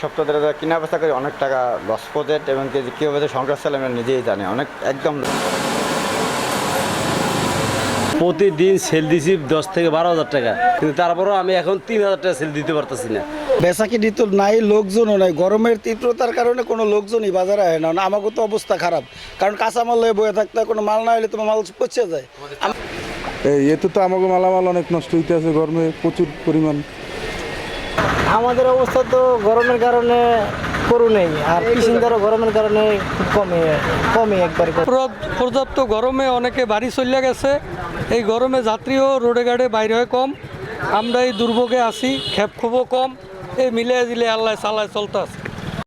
সপ্তাহ ধরে কিনা বেচা করে অনেক টাকা লস পোজেট এবং কীভাবে সংসার চালে আমরা নিজেই জানি, অনেক একদম প্রতিদিন সেল দিছি দশ থেকে বারো হাজার টাকা। কিন্তু তারপরেও আমি এখন তিন হাজার টাকা সেল দিতে পারতেছি না। বেচাকিনি তো নাই লোকজনও নাই। গরমের তীব্রতার কারণে কোনো লোকজনই বাজারে হয় না। না আমাকে তো অবস্থা খারাপ। কারণ কাঁচামাল লয়ে বয়ে থাকতে কোনো মাল না হলে তোমার মাল পচে যায়। এতে তো আমাকে মালামাল অনেক নষ্ট হইতে আছে গরমে প্রচুর পরিমাণ। আমাদের অবস্থা তো গরমের কারণে নেই, আর কৃষিদারও গরমের কারণে কমে কমে একবারে পর্যাপ্ত গরমে অনেকে বাড়ি চলে গেছে। এই গরমে যাত্রীও রোডে গাড়ে বাইরে হয় কম। আমরা এই দুর্ভোগে আছি খেপ খুবও কম। এই মিলিয়ে দিলে আল্লাহ চালায় চলতে আছে।